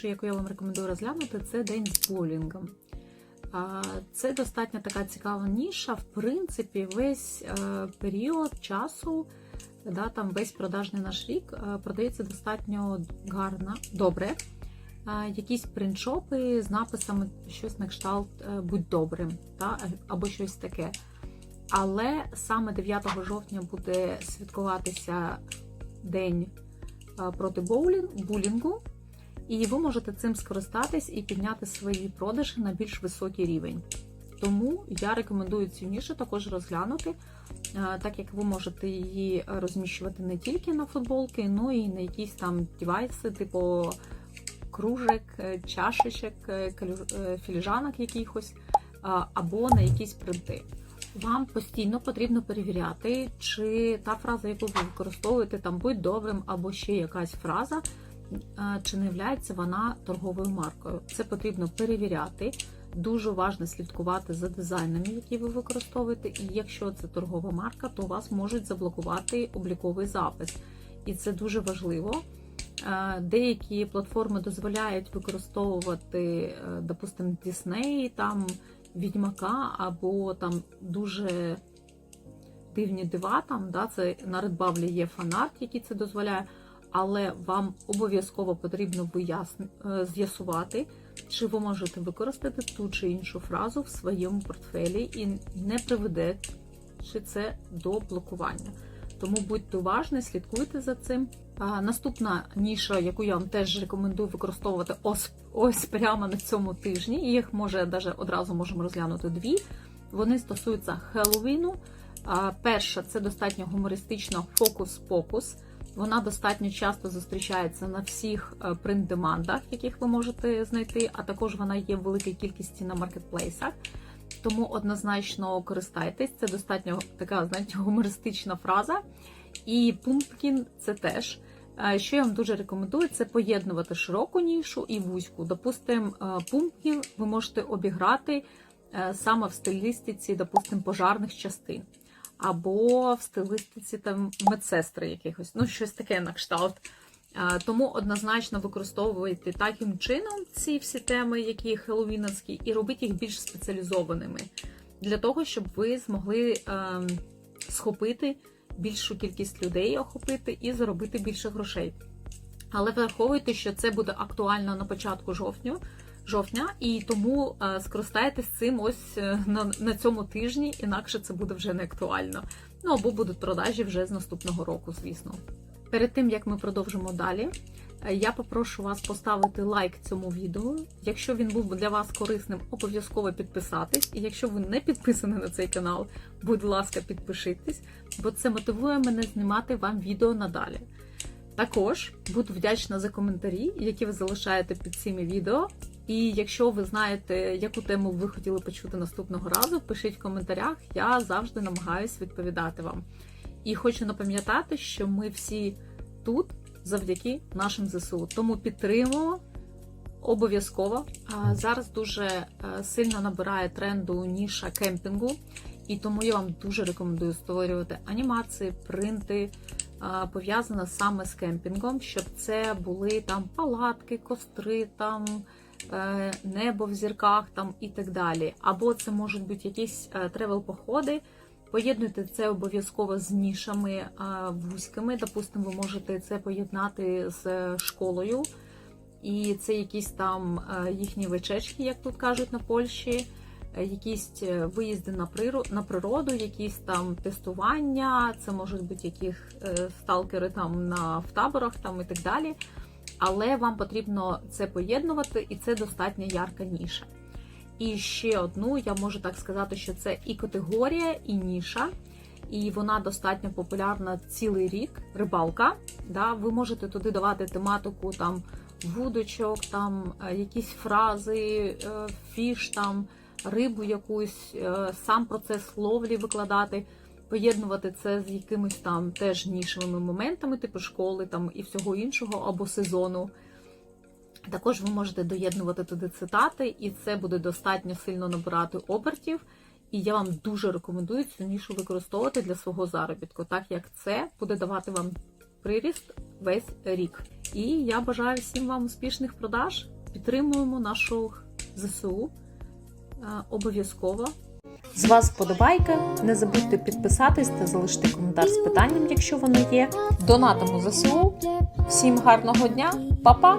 нішу, яку я вам рекомендую розглянути, це день з боулінгом. Це достатньо така цікава ніша. В принципі, весь е, період часу, да, там весь продажний наш рік е, продається достатньо гарно, добре. Якісь принтшопи з написами щось на кшталт е, будь добрим, та, або щось таке. Але саме 9 жовтня буде святкуватися день проти боулін- булінгу, і ви можете цим скористатись і підняти свої продажі на більш високий рівень. Тому я рекомендую цю нішу також розглянути, е, так як ви можете її розміщувати не тільки на футболки, але і на якісь там девайси, типу кружек, е, чашечок, е, філіжанок якихось, або на якісь принти. Вам постійно потрібно перевіряти, чи та фраза, яку ви використовуєте, там будь добрим, або ще якась фраза, чи не є вона торговою маркою. Це потрібно перевіряти. Дуже важливо слідкувати за дизайнами, які ви використовуєте. І якщо це торгова марка, то вас можуть заблокувати обліковий запис. І це дуже важливо. Деякі платформи дозволяють використовувати, е, допустимо, Disney, там Відьмака, або там дуже дивні дива. Там, да, це на Redbubble є фанарт, який це дозволяє, але вам обов'язково потрібно е, з'ясувати, чи ви можете використати ту чи іншу фразу в своєму портфелі і не приведе чи це до блокування. Тому будьте уважні, слідкуйте за цим. А, наступна ніша, яку я вам теж рекомендую використовувати ось, ось прямо на цьому тижні. Їх може навіть одразу можемо розглянути дві. Вони стосуються Хеллоуіну. Перша це достатньо гумористично фокус-покус. Вона достатньо часто зустрічається на всіх е, принт-демандах, яких ви можете знайти, а також вона є в великій кількості на маркетплейсах. Тому однозначно користайтесь. Це достатньо така, знаєте, гумористична фраза. І пумпкін це теж. Е, Що я вам дуже рекомендую, це поєднувати широку нішу і вузьку. Допустим, пумпкін ви можете обіграти е, саме в стилістиці, допустим, пожарних частин. Або в стилістиці там медсестри якихось, ну щось таке на кшталт. Тому однозначно використовуйте таким чином ці всі теми, які хеллоуіновські, і робіть їх більш спеціалізованими для того, щоб ви змогли ем, схопити більшу кількість людей, охопити і заробити більше грошей. Але враховуйте, що це буде актуально на початку жовтня, жовтня і тому е, скористайтесь цим ось е, на, на цьому тижні, інакше це буде вже не актуально. Ну або будуть продажі вже з наступного року, звісно. Перед тим як ми продовжимо далі, е, я попрошу вас поставити лайк цьому відео. Якщо він був для вас корисним, обов'язково підписатись. І якщо ви не підписані на цей канал, будь ласка, підпишитесь, бо це мотивує мене знімати вам відео надалі. Також буду вдячна за коментарі, які ви залишаєте під цими відео. І якщо ви знаєте, яку тему ви хотіли почути наступного разу, пишіть в коментарях, я завжди намагаюсь відповідати вам. І хочу напам'ятати, що ми всі тут завдяки нашим ЗСУ. Тому підтримуємо обов'язково. Зараз дуже е, сильно набирає тренду ніша кемпінгу, і тому я вам дуже рекомендую створювати анімації, принти. Пов'язане саме з кемпінгом, щоб це були там палатки, костри, там небо в зірках там і так далі. Або це можуть бути якісь е, тревел-походи. Поєднуйте це обов'язково з нішами е, вузькими. Допустимо, ви можете це поєднати з школою. І це якісь там е, їхні вечечки, як тут кажуть на Польщі, е, якісь е, виїзди на природу, якісь там тестування, це можуть бути е, сталкери там на в таборах там і так далі. Але вам потрібно це поєднувати, і це достатньо ярка ніша. І ще одну, я можу так сказати, що це і категорія, і ніша, і вона достатньо популярна цілий рік. Рибалка. Да? Ви можете туди давати тематику там вудочок, там е, якісь фрази, е, фіш, там рибу якусь, е, сам процес ловлі викладати, поєднувати це з якимись там теж нішевими моментами, типу школи там і всього іншого або сезону. Також ви можете доєднувати туди цитати, і це буде достатньо сильно набирати обертів. І я вам дуже рекомендую цю нішу використовувати для свого заробітку, так як це буде давати вам приріст весь рік. І я бажаю всім вам успішних продаж. Підтримуємо нашу ЗСУ е, обов'язково. З вас вподобайка. Не забудьте підписатись та залишити коментар з питанням, якщо воно є. Донатимо ЗСУ. Всім гарного дня, Па-па!